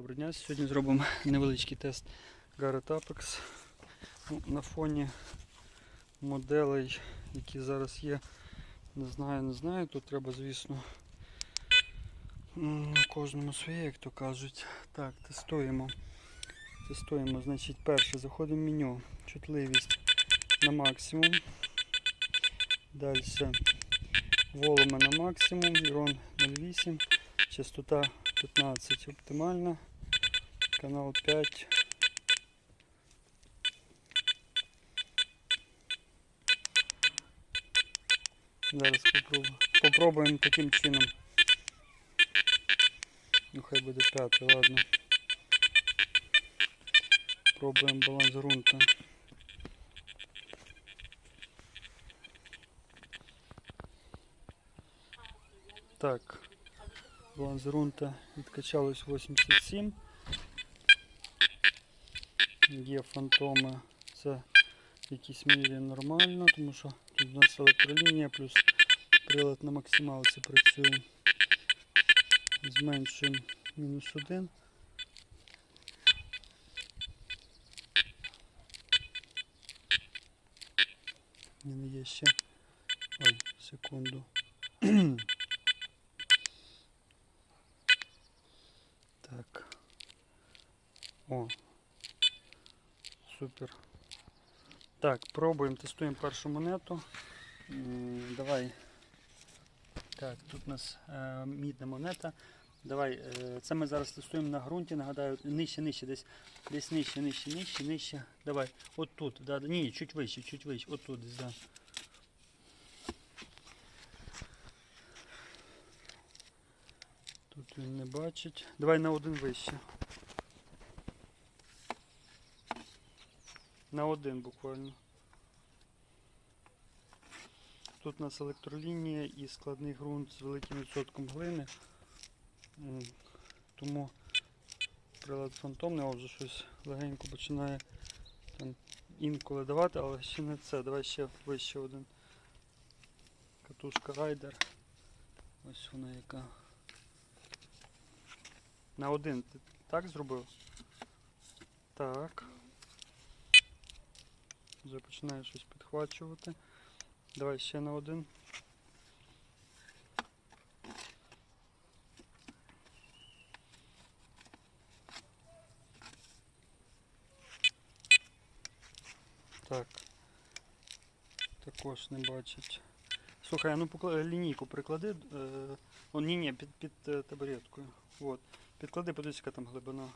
Доброго дня. Сьогодні зробимо невеличкий тест Garrett Apex. Ну, на фоні моделей, які зараз є. Не знаю, не знаю. Тут треба, звісно, кожному своє, як то кажуть. Так, тестуємо. Тестуємо. Значить, перше, заходимо в меню. Чутливість на максимум. Далі волуме на максимум, Iron 0,8, частота 15 оптимальна, канал 5. Зараз попробуємо. Попробуємо таким чином. Ну хай буде п'ятий, ладно. Пробуємо баланс ґрунту. Так, баланс ґрунта відкачалось 87. Є фантоми. Це в якійсь мірі нормально, тому що тут у нас електролінія плюс прилад на максималці працює. Зменшуємо мінус 1. Не є ще. Ой, секунду. Так. О. Супер. Так, пробуємо, тестуємо першу монету. Давай. Так, тут у нас е, мідна монета. Давай, е, це ми зараз тестуємо на ґрунті, нагадаю, нижче, нижче, десь, десь нижче, нижче, нижче, нижче. Давай, от тут, да, ні, чуть вище, чуть вище, от тут десь, да. Тут він не бачить. Давай на один вище. На один буквально. Тут у нас електролінія і складний ґрунт з великим відсотком глини. Тому прилад фантомний, вже щось легенько починає там інколи давати, але ще не це. Давай ще вище один. Катушка райдер. Ось вона яка. На один ти так зробив? Так. Вже починає щось підхвачувати. Давай ще на один. Так. Також не бачить. Слухай, ну покла... лінійку приклади. Е... О, ні, ні, під, під е, табуреткою. Вот. Підклади, подивись, яка там глибина.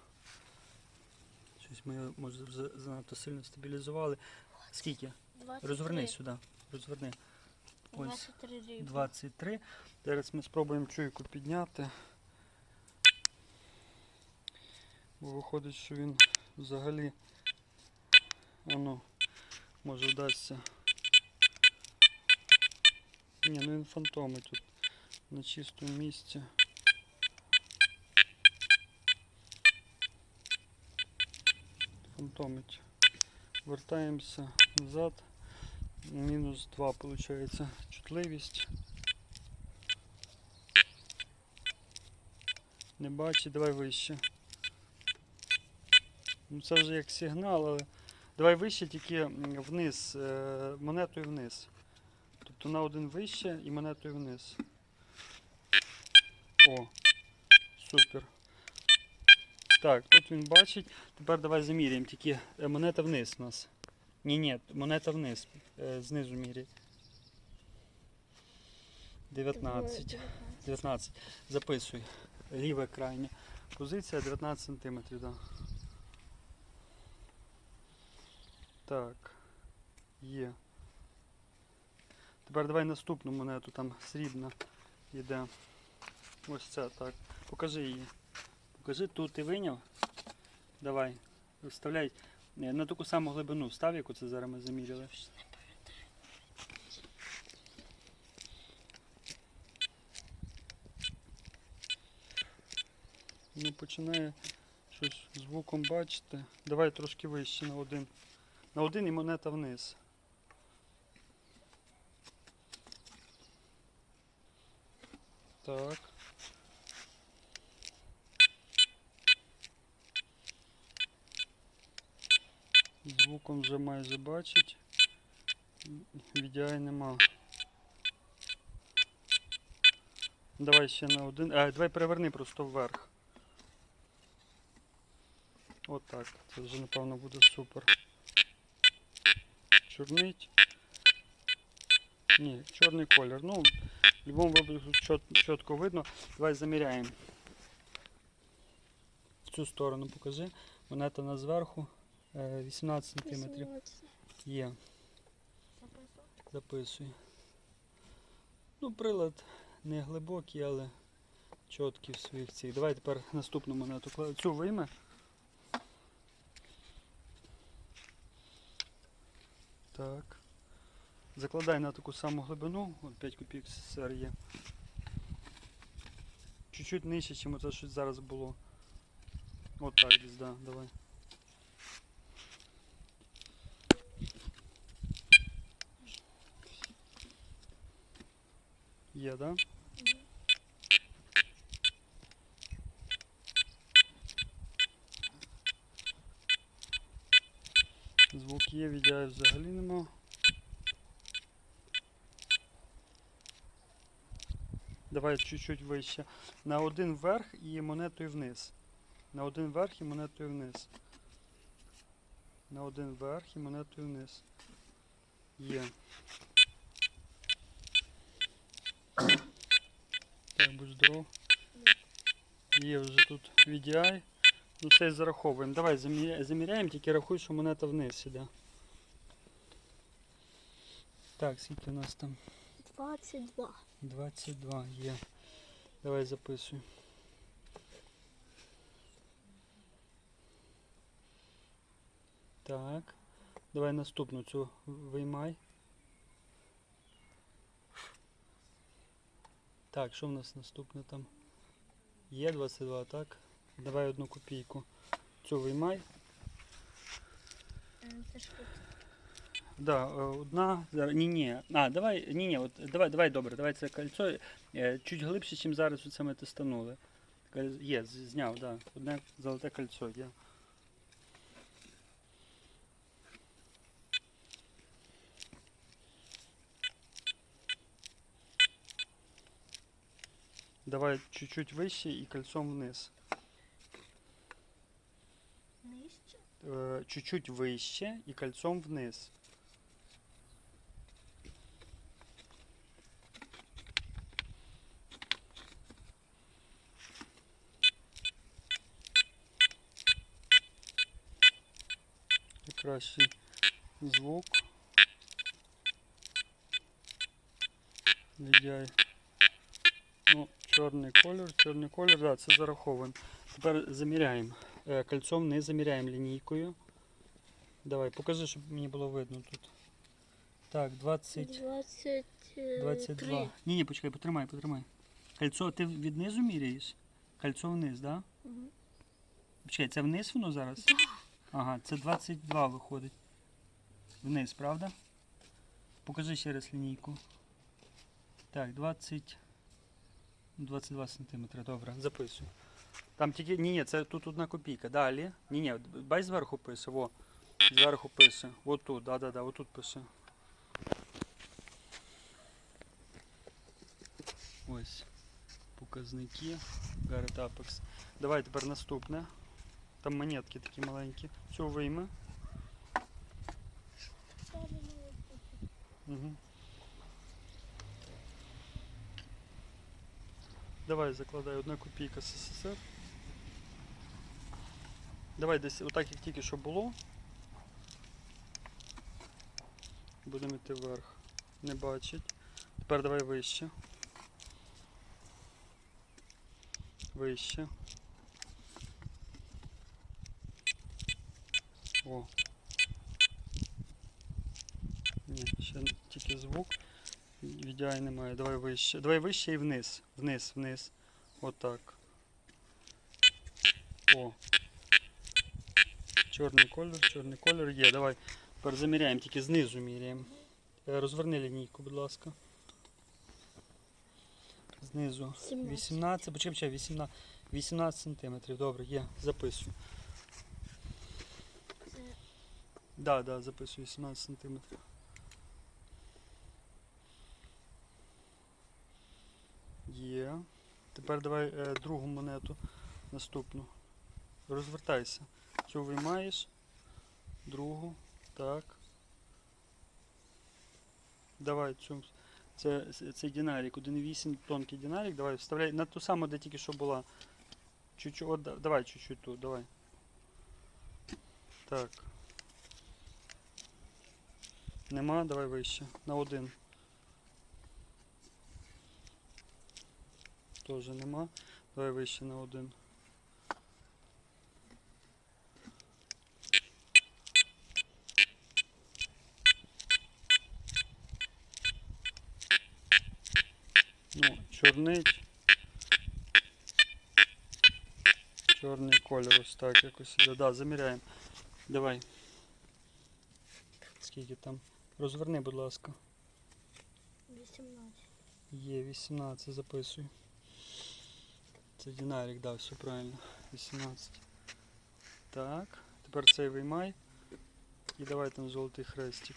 Щось ми може занадто сильно стабілізували. Скільки? 23. Розверни сюди. Розверни. Ось 23 23. Зараз ми спробуємо чуйку підняти. Бо виходить, що він взагалі воно може вдасться. Ні, ну він фантоми тут на чистому місці. Фантомить. Вертаємося назад. Мінус 2 виходить чутливість. Не бачить, давай вище. Ну, Це вже як сигнал, але давай вище, тільки вниз, е, монетою вниз. Тобто на один вище і монетою вниз. О, супер. Так, тут він бачить. Тепер давай заміряємо, тільки е, монета вниз у нас. Ні, ні, монета вниз. Е, знизу міряй. 19. 19. Записуй. Ліве крайнє. Позиція 19 см, да. Так. Є. Тепер давай наступну монету, там срібна йде. Ось ця, так. Покажи її. Покажи, тут ти виняв. Давай. Вставляй. На таку саму глибину став, яку це зараз ми заміряли. Ну, починає щось звуком бачити. Давай трошки вище на один. На один і монета вниз. Так. Звуком вже майже бачить. Відяй нема. Давай ще на один. А, давай переверни просто вверх. От так. Це вже напевно буде супер. Чорнить. Ні, чорний колір. Ну, в будь-якому випадку чіт- чітко видно. Давай заміряємо. В цю сторону покажи. Монета на зверху. Е, 18 сантиметрів. Є. Записую. Ну, прилад не глибокий, але чіткий в своїх цих. Давай тепер наступну монету. кла- Цю вийме. Так. Закладай на таку саму глибину. От 5 копійок СССР є. Чуть-чуть нижче, ніж це щось зараз було. От так десь, да, давай. Є, да? Звук є, віддяю взагалі нема. Давай чуть-чуть вище. На один вверх і монетою вниз. На один вверх і монетою вниз. На один вверх і монетою вниз. Є. Так, будь здоров. Є вже тут VDI. Ну це і зараховуємо. Давай заміря- заміряємо, тільки рахуй, що монета вниз іде. Так, скільки у нас там? 22. 22 є. Давай записуй. Так. Давай наступну цю виймай. Так, що в нас наступне там? Є 22, так? Давай одну копійку. Цю виймай. Е, Це ж тут. Да, е, одна. Ні, ні. А, давай, ні, ні, от давай, давай добре, давай це кольцо е, чуть глибше, ніж зараз оце ми тестанули. Є, зняв, да. Одне золоте кольцо є. Давай чуть-чуть вище і кольцом вниз. Нижче. Е, Чуть-чуть вище і кольцом вниз. І кращий звук. Віддяй. Ну, чорний колір, чорний колір, да, це зараховуємо. Тепер заміряємо. Е, Кольцом не заміряємо лінійкою. Давай, покажи, щоб мені було видно тут. Так, 20, 23. 22. Ні, ні, почекай, потримай, потримай. Кольцо ти від низу міряєш? Кольцо вниз, так? Да? Мгм. Почекай, це вниз воно зараз? Ага, це 22 виходить. Вниз, правда? Покажи ще раз лінійку. Так, 20. 22 сантиметри, добре, записую. Там тільки. Ні, ні, це тут одна копійка. Далі. Ні, ні, бач зверху пише, во. Зверху пише. От тут, да, да, да, отут пише. Ось. Показники. Garrett Apex. Давай тепер наступне. Там монетки такі маленькі. Цю вийми. Угу. Давай закладай одна копійка СССР. Давай десь отак, як тільки що було. Будемо йти вверх. Не бачить. Тепер давай вище. Вище. О. Ні, ще тільки звук. Віддяй немає. Давай вище. Давай вище і вниз. Вниз, вниз. Отак. О. Чорний колір, чорний колір є. Давай. Тепер заміряємо, тільки знизу міряємо. Е, Розверни лінійку, будь ласка. Знизу. 18, почекай, почекай, 18, 18 сантиметрів. Добре, є, записую. Це Да, да, записую 18 см. Є. Тепер давай е, другу монету наступну. Розвертайся. Цю виймаєш. Другу. Так. Давай цю. Це, це динарик, 1,8 тонкий динарик. Давай вставляй на ту саму, де тільки що була. Чуть-чуть, от, давай чуть-чуть тут, давай. Так. Нема, давай вище. На один. Тоже нема. Давай вище на один. Ну, чорнить. Чорний кольор ось так якось іде. Да, заміряємо. Давай. Скільки там? Розверни, будь ласка. 18. Є 18, записуй. Це динарик, да, все правильно. 18. Так, тепер цей виймай. І давай там золотий хрестик.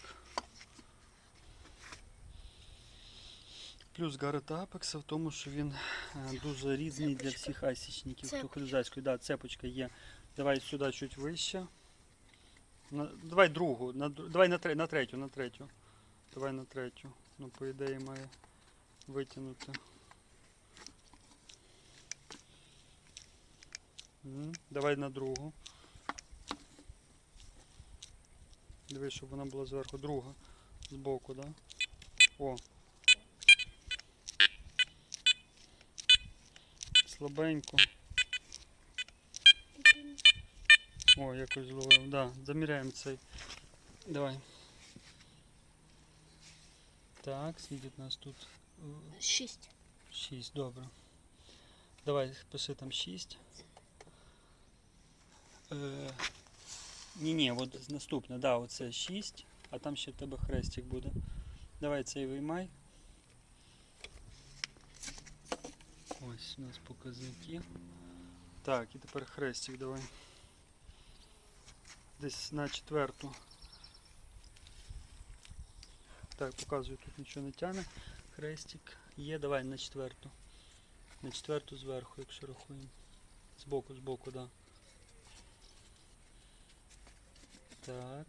Плюс Гаррет Апекса в тому, що він е, дуже рідний для всіх асічників. Цепочка. Тухлюзацької, да, цепочка є. Давай сюди чуть вище. На, давай другу, на, давай на, на третю, на третю. Давай на третю. Ну, по ідеї має витягнути. Давай на другу. Дивись, щоб вона була зверху. Друга. Збоку, да? О. Слабенько. О, якось зловив. Да, заміряємо цей. Давай. Так, скільки в нас тут? 6. 6, добре. Давай, пиши там 6. Е, ні, ні, от наступне, да, оце 6, а там ще в тебе хрестик буде. Давай цей виймай. Ось у нас показники. Так, і тепер хрестик давай. Десь на четверту. Так, показую, тут нічого не тягне. Хрестик. Є, давай на четверту. На четверту зверху, якщо рахуємо. Збоку, збоку, да. Так.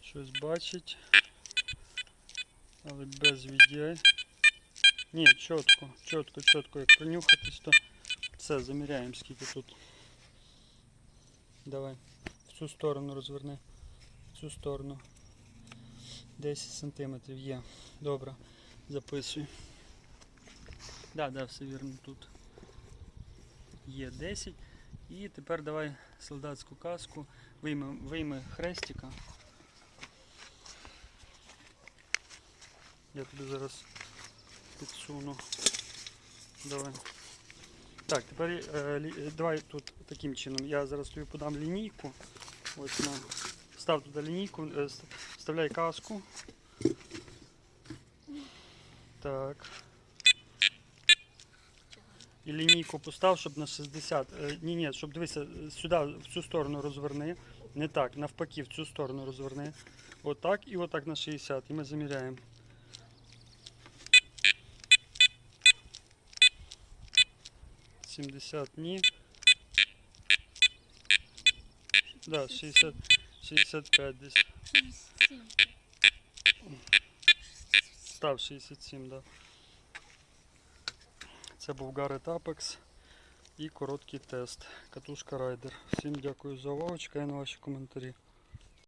Щось бачить. Але без відділ. Ні, чітко, чітко, чітко. Як принюхатись, то все, заміряємо скільки тут. Давай. В цю сторону розверни. В цю сторону. 10 сантиметрів є. Добре. Записуй. Да, да, все вірно тут. Є 10. І тепер давай солдатську каску. Вийми, вийми хрестика. Я тобі зараз підсуну. Давай. Так, тепер е, е, давай тут таким чином. Я зараз тобі подам лінійку. Ось на. Став туди лінійку, е, ст- вставляй каску. Так. І лінійку постав, щоб на 60. Е, ні, ні, щоб дивися, е, сюди, в цю сторону розверни. Не так, навпаки, в цю сторону розверни. Отак і отак на 60. І ми заміряємо. Сімдесят ні. Да, 60, 65 десь. Став 67, да. Це був Garrett Apex і короткий тест. Катушка Райдер. Всім дякую за увагу, чекаю на ваші коментарі.